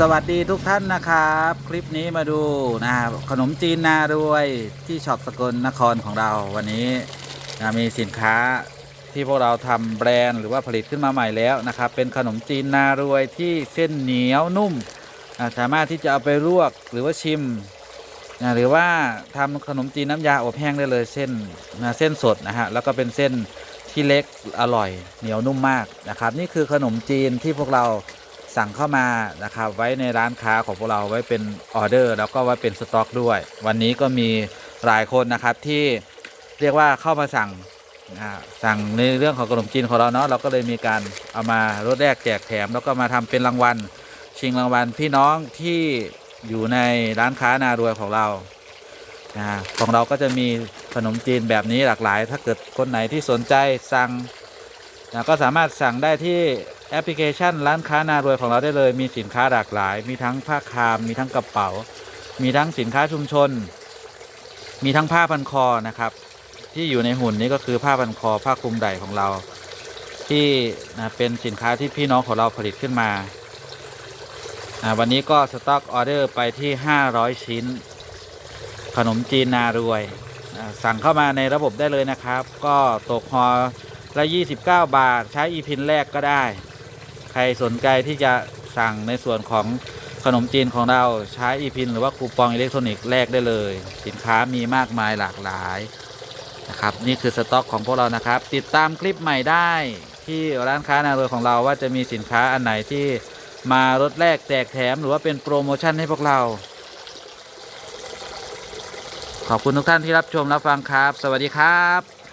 สวัสดีทุกท่านนะครับ คลิปนี้มาดูนะครับขนมจีนนารวยที่ช็อปสกลนครของเราวันนี้นะมีสินค้าที่พวกเราทำแบรนด์หรือว่าผลิตขึ้นมาใหม่แล้วนะครับ เป็นขนมจีนนารวยที่เส้นเหนียวนุ่มอ่าสามารถที่จะเอาไปลวกหรือว่าชิมนะหรือว่าทำขนมจีนน้ำยาอบแห้งได้เลยเส้นนะเส้นสดนะฮะแล้วก็เป็นเส้นที่เล็กอร่อยเหนียวนุ่มมากนะครับ นี่คือขนมจีนที่พวกเรา สั่งเข้ามานะครับไว้ในร้านค้าของพวกเราไว้เป็นออเดอร์ แล้วก็ไว้เป็นสต็อก ด้วย วันนี้ก็มีหลายคนนะครับที่เรียกว่าเข้ามาสั่งสั่งในเรื่องของขนมจีนของเราเนาะเราก็เลยมีการเอามาลดแรกแจกแถม แล้วก็มาทำเป็นรางวัล ชิงรางวัลพี่น้องที่อยู่ในร้านค้านารวยของเราของเราก็จะมีขนมจีนแบบนี้หลากหลาย ถ้าเกิดคนไหนที่สนใจสั่งนะก็สามารถสั่งได้ที่ แอปพลิเคชัน ร้านค้านารวยของเราได้เลย มีสินค้าหลากหลาย มีทั้งผ้าคาม มีทั้งกระเป๋า มีทั้งสินค้าชุมชน มีทั้งผ้าพันคอนะครับ ที่อยู่ในหุ่นนี้ก็คือผ้าพันคอ ผ้าคลุมไหล่ของเรา ที่นะเป็นสินค้าที่พี่น้องของเราผลิตขึ้นมา วันนี้ก็สต็อกออเดอร์ไปที่ 500 ชิ้น ขนมจีนนารวย สั่งเข้ามาในระบบได้เลยนะครับ ก็ตกฮอละ 29 บาท ใช้อีพินแรกก็ได้ ใครสนใจที่จะสั่งในส่วนของขนมจีนของเราใช้อีพินหรือว่าคูปองอิเล็กทรอนิกส์แลกได้เลย สินค้ามีมากมายหลากหลายนะครับนี่คือสต็อกของพวกเรานะครับ ติดตามคลิปใหม่ได้ที่ร้านค้านารวยของเราว่าจะมีสินค้าอันไหนที่มาลดแลกแจกแถมหรือว่าเป็นโปรโมชั่นให้พวกเรา ขอบคุณทุกท่านที่รับชมรับฟังครับ สวัสดีครับ